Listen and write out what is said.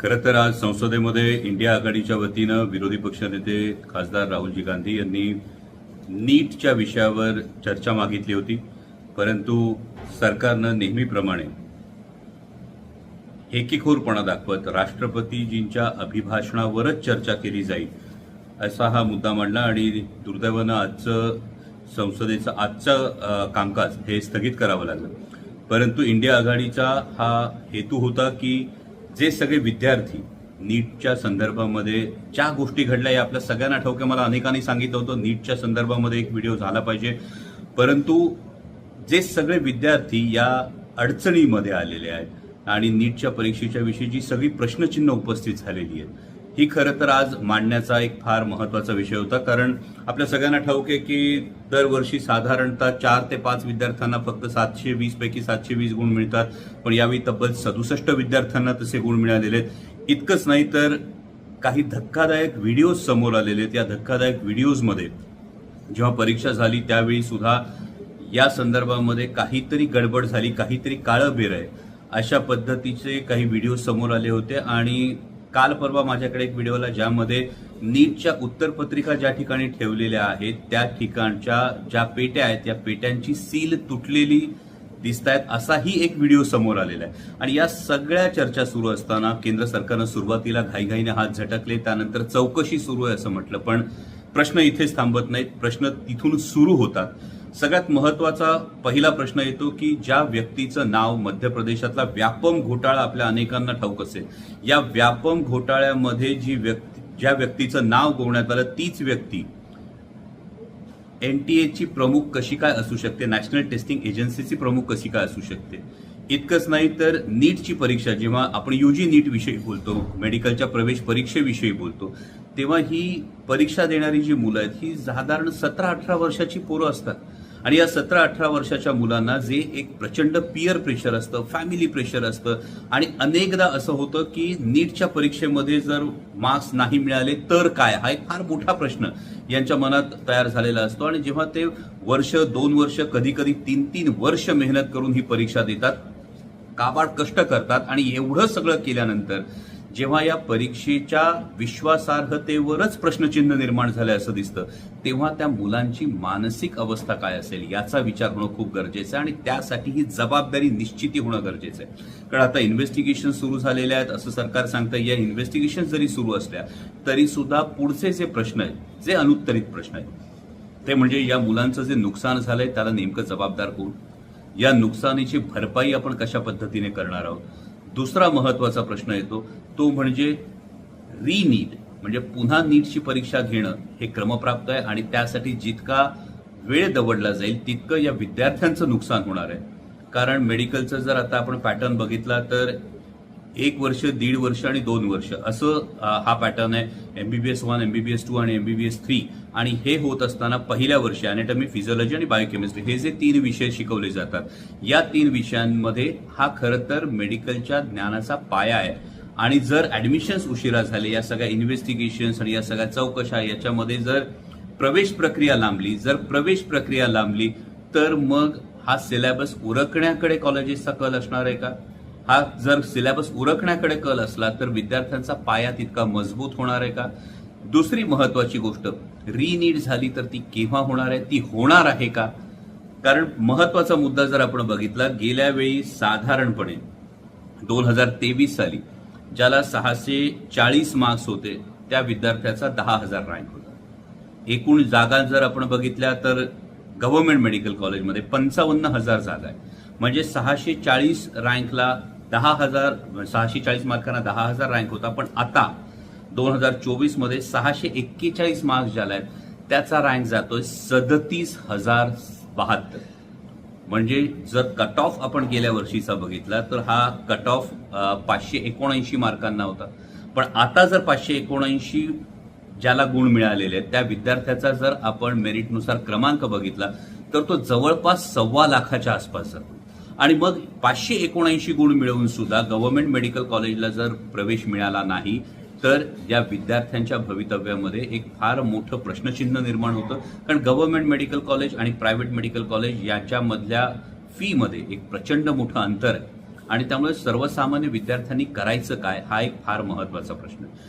खरं तर आज संसदेमध्ये इंडिया आघाडीच्या वतीनं विरोधी पक्षनेते खासदार राहुलजी गांधी यांनी नीटच्या विषयावर चर्चा मागितली होती. परंतु सरकारनं नेहमीप्रमाणे हेकीखोरपणा दाखवत राष्ट्रपतीजींच्या अभिभाषणावरच चर्चा केली जाईल असा हा मुद्दा मांडला आणि दुर्दैवानं आजचं संसदेचं आजचं कामकाज हे स्थगित करावं लागलं. परंतु इंडिया आघाडीचा हा हेतू होता की जे सगळे विद्यार्थी नीटच्या संदर्भामध्ये ज्या गोष्टी घडल्या या आपल्या सगळ्यांना ठाऊक मला अनेकांनी सांगितलं होतं नीटच्या संदर्भामध्ये एक व्हिडिओ झाला पाहिजे. परंतु जे सगळे विद्यार्थी या अडचणीमध्ये आलेले आहेत आणि नीटच्या परीक्षेच्या विषयी जी सगळी प्रश्नचिन्ह उपस्थित झालेली आहेत ही खरं तर आज मांडण्याचा एक फार महत्त्वाचा विषय होता. कारण आपल्या सगळ्यांना ठाऊक आहे की दरवर्षी साधारणतः चार ते पाच विद्यार्थ्यांना फक्त सातशे वीस पैकी सातशे वीस गुण मिळतात. पण यावेळी तब्बल सदुसष्ट विद्यार्थ्यांना तसे गुण मिळालेले आहेत. इतकंच नाही तर काही धक्कादायक व्हिडिओज समोर आलेले आहेत. या धक्कादायक व्हिडिओजमध्ये जेव्हा परीक्षा झाली त्यावेळी सुद्धा या संदर्भामध्ये काहीतरी गडबड झाली काहीतरी काळं बेर आहे. अशा पद्धतीचे काही व्हिडिओ समोर आले होते आणि काल परवा माझ्याकडे एक व्हिडिओ आला ज्यामध्ये नीटच्या उत्तरपत्रिका ज्या ठिकाणी ठेवलेल्या आहेत त्या ठिकाणच्या ज्या पेट्या आहेत त्या पेट्यांची सील तुटलेली दिसत आहेत असाही एक व्हिडिओ समोर आलेला आहे. आणि या सगळ्या चर्चा सुरू असताना केंद्र सरकारनं सुरुवातीला घाईघाईने हात झटकले त्यानंतर चौकशी सुरू आहे असं म्हटलं. पण प्रश्न इथेच थांबत नाहीत. प्रश्न तिथून सुरू होतात. सगळ्यात महत्त्वाचा पहिला प्रश्न येतो की ज्या व्यक्तीचं नाव मध्य प्रदेशातला व्यापम घोटाळा आपल्या अनेकांना ठाऊक असेल या व्यापम घोटाळ्यामध्ये जी व्यक्ती ज्या व्यक्तीचं नाव गोवण्यात आलं तीच व्यक्ती एन टी एची प्रमुख कशी काय असू शकते? नॅशनल टेस्टिंग एजन्सीची प्रमुख कशी काय असू शकते? इतकंच नाही तर नीटची परीक्षा जेव्हा आपण यू नीट विषयी बोलतो मेडिकलच्या प्रवेश परीक्षेविषयी बोलतो तेव्हा ही परीक्षा देणारी जी मुलं आहेत ही साधारण सतरा अठरा वर्षाची पोरं असतात. आणि या सतरा अठरा वर्षाच्या मुलांना जे एक प्रचंड पियर प्रेशर असतं फॅमिली प्रेशर असतं आणि अनेकदा असं होतं की नीटच्या परीक्षेमध्ये जर मार्क्स नाही मिळाले तर काय? हा एक फार मोठा प्रश्न यांच्या मनात तयार झालेला असतो. आणि जेव्हा ते वर्ष दोन वर्ष कधी कधी तीन तीन वर्ष मेहनत करून ही परीक्षा देतात काबाड कष्ट करतात आणि एवढं सगळं केल्यानंतर जेव्हा या परीक्षेच्या विश्वासार्हतेवरच प्रश्नचिन्ह निर्माण झालं असं दिसतं तेव्हा त्या मुलांची मानसिक अवस्था काय असेल याचा विचार होणं खूप गरजेचं आहे आणि त्यासाठी ही जबाबदारी निश्चिती होणं गरजेचं आहे. कारण आता इन्व्हेस्टिगेशन सुरू झालेले आहेत असं सरकार सांगतं या इन्व्हेस्टिगेशन जरी सुरू असल्या तरी सुद्धा पुढचे जे प्रश्न आहेत जे अनुत्तरित प्रश्न आहेत ते म्हणजे या मुलांचं जे नुकसान झालंय त्याला नेमकं जबाबदार कोण? या नुकसानीची भरपाई आपण कशा पद्धतीने करणार आहोत? दुसरा महत्त्वाचा प्रश्न येतो तो म्हणजे रीनीट म्हणजे पुन्हा नीटची परीक्षा घेणं हे क्रमप्राप्त आहे आणि त्यासाठी जितका वेळ दवडला जाईल तितकं या विद्यार्थ्यांचं नुकसान होणार आहे. कारण मेडिकलचं जर आता आपण पॅटर्न बघितला तर एक वर्ष दीड वर्ष आणि दोन वर्ष. असं हा पॅटर्न आहे. एमबीबीएस वन एमबीबीएस टू आणि एमबीबीएस थ्री आणि हे होत असताना पहिल्या वर्षी अॅनेटॉमी फिजिओलॉजी आणि बायोकेमिस्ट्री हे जे तीन विषय शिकवले जातात या तीन विषयांमध्ये हा खरं तर मेडिकलच्या ज्ञानाचा पाया आहे. आणि जर ॲडमिशन्स उशिरा झाले या सगळ्या इन्व्हेस्टिगेशन्स आणि या सगळ्या चौकशा याच्यामध्ये जर प्रवेश प्रक्रिया लांबली जर प्रवेश प्रक्रिया लांबली तर मग हा सिलेबस उरकण्याकडे कॉलेजेसचा कल असणार आहे का? हा जर सिलेबस उरकण्याकडे कल असला तर विद्यार्थ्यांचा पाया तितका मजबूत होणार आहे का? दुसरी महत्वाची गोष्ट रिनीड झाली तर ती केव्हा होणार आहे? ती होणार आहे का? कारण महत्त्वाचा मुद्दा जर आपण बघितला गेल्या वेळी साधारणपणे दोन हजार तेवीस साली ज्याला सहाशे चाळीस मार्क्स होते त्या विद्यार्थ्याचा दहा हजार रँक होता. एकूण जागा जर आपण बघितल्या तर गव्हर्नमेंट मेडिकल कॉलेजमध्ये पंचावन्न हजार जागा आहे. म्हणजे सहाशे चाळीस रँकला दहा हजार सहाशे चाळीस मार्कांना दहा हजार रँक होता. पण आता दोन हजार चोवीसमध्ये सहाशे एक्केचाळीस मार्क्स ज्याला आहेत त्याचा रँक जातोय सदतीस हजार बहात्तर. म्हणजे जर कट ऑफ आपण गेल्या वर्षीचा बघितला तर हा कट ऑफ पाचशे एकोणऐंशी मार्कांना होता. पण आता जर पाचशे एकोणऐंशी ज्याला गुण मिळालेले आहेत त्या विद्यार्थ्याचा जर आपण मेरिटनुसार क्रमांक बघितला तर तो जवळपास सव्वा लाखाच्या आसपास जातो. आणि मग पाचशे एकोणऐंशी गुण मिळवून सुद्धा गव्हर्नमेंट मेडिकल कॉलेजला जर प्रवेश मिळाला नाही तर या विद्यार्थ्यांच्या भवितव्यामध्ये एक फार मोठं प्रश्नचिन्ह निर्माण होतं कारण गव्हर्नमेंट मेडिकल कॉलेज आणि प्रायव्हेट मेडिकल कॉलेज याच्यामधल्या फीमध्ये एक प्रचंड मोठं अंतर आहे आणि त्यामुळे सर्वसामान्य विद्यार्थ्यांनी करायचं काय हा एक फार महत्त्वाचा प्रश्न आहे.